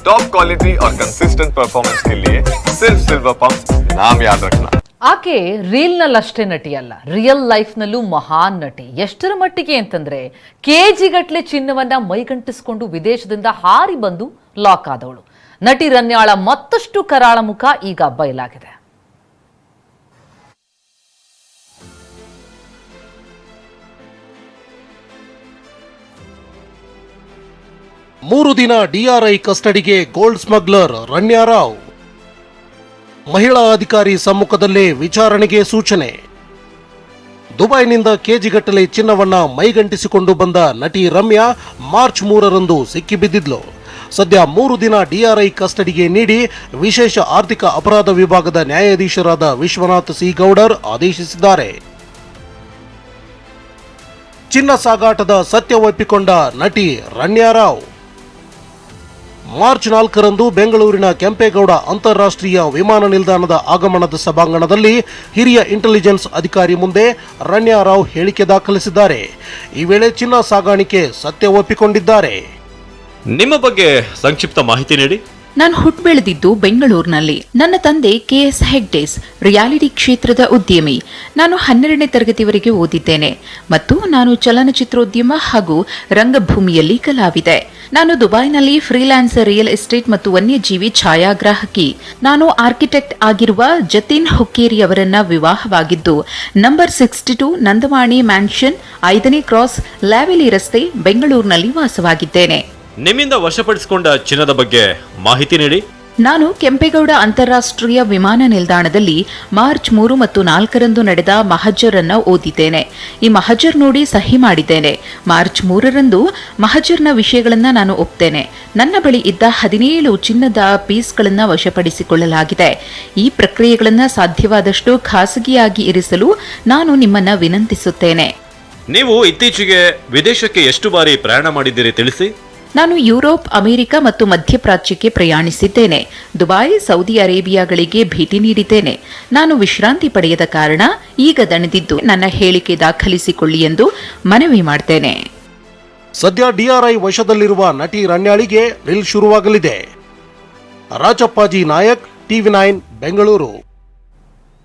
Top quality और consistent performance के लिए सिर्फ सिल्वर पंप नाम याद रखना ಆಕೆ ರೀಲ್ನಲ್ಲಷ್ಟೇ ನಟಿ ಅಲ್ಲ ರಿಯಲ್ ಲೈಫ್ನಲ್ಲೂ ಮಹಾನ್ ನಟಿ ಎಷ್ಟರ ಮಟ್ಟಿಗೆ ಅಂತಂದ್ರೆ ಕೆ ಜಿಗಟ್ಲೆ ಚಿನ್ನವನ್ನ ಮೈಗಂಟಿಸ್ಕೊಂಡು ವಿದೇಶದಿಂದ ಹಾರಿ ಬಂದು ಲಾಕ್ ಆದವಳು ನಟಿ ರನ್ಯಾಳ ಮತ್ತಷ್ಟು ಕರಾಳ ಮುಖ ಈಗ ಬಯಲಾಗಿದೆ ಮೂರು ದಿನ ಡಿಆರ್ಐ ಕಸ್ಟಡಿಗೆ ಗೋಲ್ಡ್ ಸ್ಮಗ್ಲರ್ ರಣ್ಯಾರಾವ್ ಮಹಿಳಾ ಅಧಿಕಾರಿ ಸಮ್ಮುಖದಲ್ಲೇ ವಿಚಾರಣೆಗೆ ಸೂಚನೆ. ದುಬೈನಿಂದ ಕೆಜಿಗಟ್ಟಲೆ ಚಿನ್ನವನ್ನ ಮೈಗಂಟಿಸಿಕೊಂಡು ಬಂದ ನಟಿ ರಮ್ಯಾ ಮಾರ್ಚ್ ಮೂರರಂದು ಸಿಕ್ಕಿಬಿದ್ದಿದ್ಲು. ಸದ್ಯ ಮೂರು ದಿನ ಡಿಆರ್ಐ ಕಸ್ಟಡಿಗೆ ನೀಡಿ ವಿಶೇಷ ಆರ್ಥಿಕ ಅಪರಾಧ ವಿಭಾಗದ ನ್ಯಾಯಾಧೀಶರಾದ ವಿಶ್ವನಾಥ್ ಸಿ ಗೌಡರ್ ಆದೇಶಿಸಿದ್ದಾರೆ. ಚಿನ್ನ ಸಾಗಾಟದ ಸತ್ಯ ಒಪ್ಪಿಕೊಂಡ ನಟಿ ರಣ್ಯಾರಾವ್ ಮಾರ್ಚ್ ನಾಲ್ಕರಂದು ಬೆಂಗಳೂರಿನ ಕೆಂಪೇಗೌಡ ಅಂತಾರಾಷ್ಟ್ರೀಯ ವಿಮಾನ ನಿಲ್ದಾಣದ ಆಗಮನದ ಸಭಾಂಗಣದಲ್ಲಿ ಹಿರಿಯ ಇಂಟೆಲಿಜೆನ್ಸ್ ಅಧಿಕಾರಿ ಮುಂದೆ ರಣ್ಯಾರಾವ್ ಹೇಳಿಕೆ ದಾಖಲಿಸಿದ್ದಾರೆ. ಈ ವೇಳೆ ಚಿನ್ನ ಸಾಗಾಣಿಕೆ ಸತ್ಯ ಒಪ್ಪಿಕೊಂಡಿದ್ದಾರೆ. ನಿಮ್ಮ ಬಗ್ಗೆ ಸಂಕ್ಷಿಪ್ತ ಮಾಹಿತಿ ನೀಡಿ. ನಾನು ಹುಟ್ಟು ಬೆಳೆದಿದ್ದು ಬೆಂಗಳೂರಿನಲ್ಲಿ. ನನ್ನ ತಂದೆ ಕೆ ಎಸ್ ಹೆಗ್ಡೇಸ್, ರಿಯಾಲಿಟಿ ಕ್ಷೇತ್ರದ ಉದ್ಯಮಿ. ನಾನು ಹನ್ನೆರಡನೇ ತರಗತಿವರೆಗೆ ಓದಿದ್ದೇನೆ. ಮತ್ತು ನಾನು ಚಲನಚಿತ್ರೋದ್ಯಮ ಹಾಗೂ ರಂಗಭೂಮಿಯಲ್ಲಿ ಕಲಾವಿದೆ. ನಾನು ದುಬೈನಲ್ಲಿ ಫ್ರೀಲ್ಯಾನ್ಸರ್ ರಿಯಲ್ ಎಸ್ಟೇಟ್ ಮತ್ತು ವನ್ಯಜೀವಿ ಛಾಯಾಗ್ರಾಹಕಿ. ನಾನು ಆರ್ಕಿಟೆಕ್ಟ್ ಆಗಿರುವ ಜತಿನ್ ಹುಕ್ಕೇರಿ ಅವರನ್ನ ವಿವಾಹವಾಗಿದ್ದು, number sixty two Nandavani mansion, ಐದನೇ ಕ್ರಾಸ್ ಲ್ಯಾವೆಲಿ ರಸ್ತೆ, ಬೆಂಗಳೂರಿನಲ್ಲಿ ವಾಸವಾಗಿದ್ದೇನೆ. ನಿಮ್ಮಿಂದ ವಶಪಡಿಸಿಕೊಂಡ ಚಿನ್ನದ ಬಗ್ಗೆ ಮಾಹಿತಿ ನೀಡಿ. ನಾನು ಕೆಂಪೇಗೌಡ ಅಂತಾರಾಷ್ಟ್ರೀಯ ವಿಮಾನ ನಿಲ್ದಾಣದಲ್ಲಿ ಮಾರ್ಚ್ ಮೂರು ಮತ್ತು ನಾಲ್ಕರಂದು ನಡೆದ ಮಹಜರ್ ಅನ್ನ ಓದಿದ್ದೇನೆ. ಈ ಮಹಜರ್ ನೋಡಿ ಸಹಿ ಮಾಡಿದ್ದೇನೆ. ಮಾರ್ಚ್ ಮೂರರಂದು ಮಹಜರ್ನ ವಿಷಯಗಳನ್ನ ನಾನು ಒಪ್ತೇನೆ. ನನ್ನ ಬಳಿ ಇದ್ದ ಹದಿನೇಳು ಚಿನ್ನದ ಪೀಸ್ಗಳನ್ನು ವಶಪಡಿಸಿಕೊಳ್ಳಲಾಗಿದೆ. ಈ ಪ್ರಕ್ರಿಯೆಗಳನ್ನು ಸಾಧ್ಯವಾದಷ್ಟು ಖಾಸಗಿಯಾಗಿ ಇರಿಸಲು ನಾನು ನಿಮ್ಮನ್ನ ವಿನಂತಿಸುತ್ತೇನೆ. ನೀವು ಇತ್ತೀಚೆಗೆ ವಿದೇಶಕ್ಕೆ ಎಷ್ಟು ಬಾರಿ ಪ್ರಯಾಣ ಮಾಡಿದ್ದೀರಿ ತಿಳಿಸಿ? ನಾನು ಯುರೋಪ್, ಅಮೆರಿಕ ಮತ್ತು ಮಧ್ಯಪ್ರಾಚ್ಯಕ್ಕೆ ಪ್ರಯಾಣಿಸಿದ್ದೇನೆ. ದುಬೈ ಸೌದಿ ಅರೇಬಿಯಾಗಳಿಗೆ ಭೇಟಿ ನೀಡಿದ್ದೇನೆ. ನಾನು ವಿಶ್ರಾಂತಿ ಪಡೆಯದ ಕಾರಣ ಈಗ ದಣಿದಿದ್ದು ನನ್ನ ಹೇಳಿಕೆ ದಾಖಲಿಸಿಕೊಳ್ಳಿ ಎಂದು ಮನವಿ ಮಾಡ್ತೇನೆ. ಸದ್ಯ ಡಿಆರ್ಐ ವಶದಲ್ಲಿರುವ ನಟಿ ರಣ್ಯಾಳಿಗೆ ರಿಲ್ ಶುರುವಾಗಲಿದೆ. Rajappaji Nayak TV nine, Bengaluru.